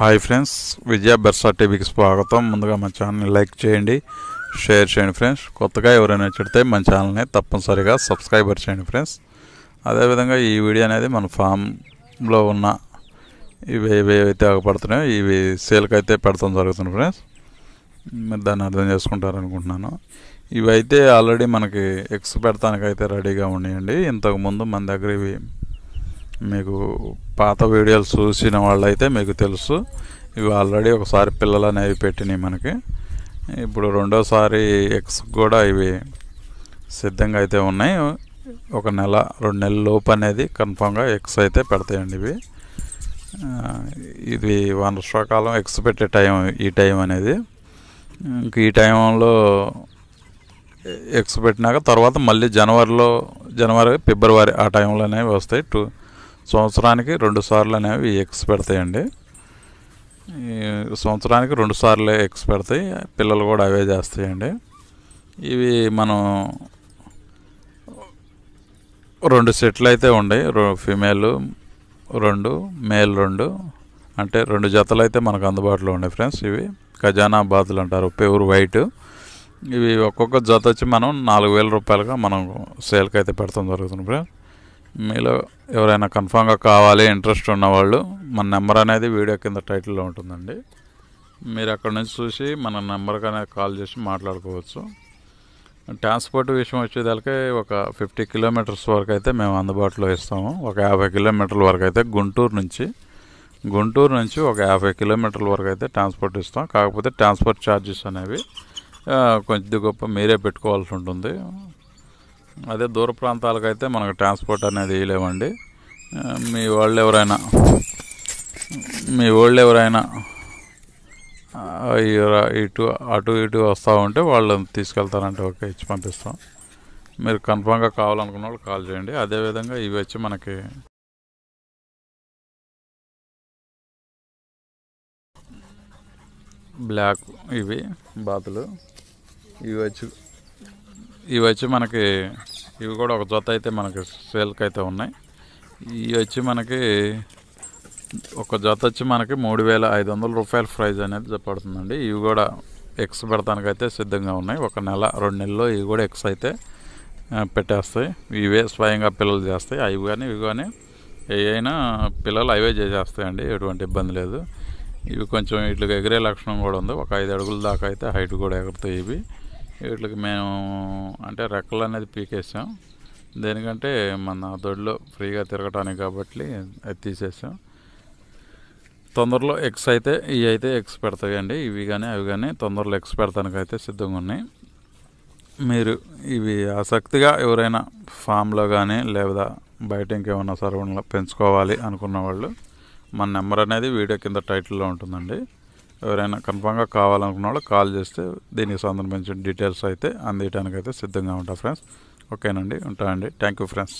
Hi friends విజయ బెర్సా టీవీకి స్వాగతం. ముందుగా మా ఛానల్ని లైక్ చేయండి షేర్ చేయండి ఫ్రెండ్స్. కొత్తగా ఎవరైనా చెడితే మన ఛానల్ని తప్పనిసరిగా సబ్స్క్రైబర్ చేయండి ఫ్రెండ్స్. అదేవిధంగా ఈ వీడియో అనేది మన ఫామ్లో ఉన్న ఇవి ఏవైతే ఆగపడుతున్నాయో ఇవి సేల్కి అయితే పెడతాం జరుగుతుంది ఫ్రెండ్స్. మీరు దాన్ని అర్థం చేసుకుంటారనుకుంటున్నాను. ఇవి అయితే ఆల్రెడీ మనకి ఎక్స్ పెడతానికైతే రెడీగా ఉన్నాయండి. ఇంతకుముందు మన దగ్గర ఇవి మీకు పాత వీడియోలు చూసిన వాళ్ళైతే మీకు తెలుసు. ఇవి ఆల్రెడీ ఒకసారి పిల్లలు అనేవి పెట్టినాయి మనకి. ఇప్పుడు రెండోసారి ఎక్స్ కూడా ఇవి సిద్ధంగా అయితే ఉన్నాయి. ఒక నెల రెండు నెలల లోపు అనేది కన్ఫామ్గా ఎక్స్ అయితే పెడతాయండి ఇవి. ఇది వర్షాకాలం ఎక్స్ పెట్టే టైం ఈ టైం అనేది. ఇంక ఈ టైంలో ఎక్స్ పెట్టినాక తర్వాత మళ్ళీ జనవరిలో జనవరి ఫిబ్రవరి ఆ టైంలో అనేవి వస్తాయి. టూ సంవత్సరానికి రెండు సార్లు అనేవి ఎక్స్ పెడతాయండి. సంవత్సరానికి రెండు సార్లు ఎక్స్ పెడతాయి. పిల్లలు కూడా అవే చేస్తాయండి. ఇవి మనం రెండు సెట్లు అయితే ఉన్నాయి ఫిమేల్ రెండు మేల్ రెండు. అంటే రెండు జతలు అయితే మనకు అందుబాటులో ఉన్నాయి ఫ్రెండ్స్ ఇవి. ఖజానా బాతులు అంటారు. Pure white. ఇవి ఒక్కొక్క జత వచ్చి మనం నాలుగు వేల రూపాయలుగా మనం సేల్కి అయితే పెడతాం జరుగుతుంది ఫ్రెండ్స్. మీలో ఎవరైనా కన్ఫామ్గా కావాలి ఇంట్రెస్ట్ ఉన్నవాళ్ళు మన నెంబర్ అనేది వీడియో కింద టైటిల్లో ఉంటుందండి. మీరు అక్కడ నుంచి చూసి మన నెంబర్కి అనేది కాల్ చేసి మాట్లాడుకోవచ్చు. ట్రాన్స్పోర్ట్ విషయం వచ్చేదానికి ఒక ఫిఫ్టీ కిలోమీటర్స్ వరకు అయితే మేము అందుబాటులో ఇస్తాము. ఒక యాభై కిలోమీటర్ల వరకు అయితే గుంటూరు నుంచి గుంటూరు నుంచి ఒక యాభై కిలోమీటర్ల వరకు అయితే ట్రాన్స్పోర్ట్ ఇస్తాం. కాకపోతే ట్రాన్స్పోర్ట్ ఛార్జెస్ అనేవి కొద్ది గొప్ప మీరే పెట్టుకోవాల్సి ఉంటుంది. అదే దూర ప్రాంతాలకు అయితే మనకు ట్రాన్స్పోర్ట్ అనేది వేయలేమండి మీ వాళ్ళు ఎవరైనా మీ వాళ్ళు ఎవరైనా ఇటు అటు ఇటు వస్తూ ఉంటే వాళ్ళని తీసుకెళ్తారంటే ఓకే ఇచ్చి పంపిస్తాం. మీరు కన్ఫామ్గా కావాలనుకున్న వాళ్ళు కాల్ చేయండి. అదేవిధంగా ఇవి వచ్చి మనకి బ్లాక్ ఇవి బాతులు. ఇవి వచ్చి ఇవి వచ్చి మనకి ఇవి కూడా ఒక జత అయితే మనకి సేల్కి అయితే ఉన్నాయి. ఇవి వచ్చి మనకి ఒక జత వచ్చి మనకి మూడు వేల ఐదు వందల రూపాయల ప్రైజ్ అనేది పడుతుందండి ఇవి కూడా ఎక్స్ పెడతానికైతే సిద్ధంగా ఉన్నాయి. ఒక నెల రెండు నెలల్లో ఇవి కూడా ఎక్స్ అయితే పెట్టేస్తాయి. ఇవే స్వయంగా పిల్లలు చేస్తాయి. అవి కానీ ఇవి కానీ ఏవైనా పిల్లలు అవే చేసేస్తాయండి. ఎటువంటి ఇబ్బంది లేదు. ఇవి కొంచెం వీటికి ఎగిరే లక్షణం కూడా ఉంది. ఒక ఐదు అడుగుల దాకా అయితే హైట్ కూడా ఎగురుతాయి ఇవి. వీటికి మేము అంటే రెక్కలు అనేది పీకేసాం. దేనికంటే మన దొడ్లో ఫ్రీగా తిరగటానికి కాబట్టి అది తీసేసాం. తొందరలో ఎక్స్ అయితే ఇవి అయితే ఎక్స్ పెడతాయండి. ఇవి కానీ అవి కానీ తొందరలో ఎక్స్ పెడతానికి అయితే సిద్ధంగా ఉన్నాయి. మీరు ఇవి ఆసక్తిగా ఎవరైనా ఫామ్లో కానీ లేదా బయట ఇంకేమైనా సర్వంలో పెంచుకోవాలి అనుకున్న వాళ్ళు మన నెంబర్ అనేది వీడియో కింద టైటిల్లో ఉంటుందండి. ఎవరైనా కన్ఫామ్గా కావాలనుకున్న వాళ్ళు కాల్ చేస్తే దీనికి సంబంధించిన డీటెయిల్స్ అయితే అందించడానికి అయితే సిద్ధంగా ఉంటా ఫ్రెండ్స్. ఓకేనండి ఉంటానండి. Thank you friends.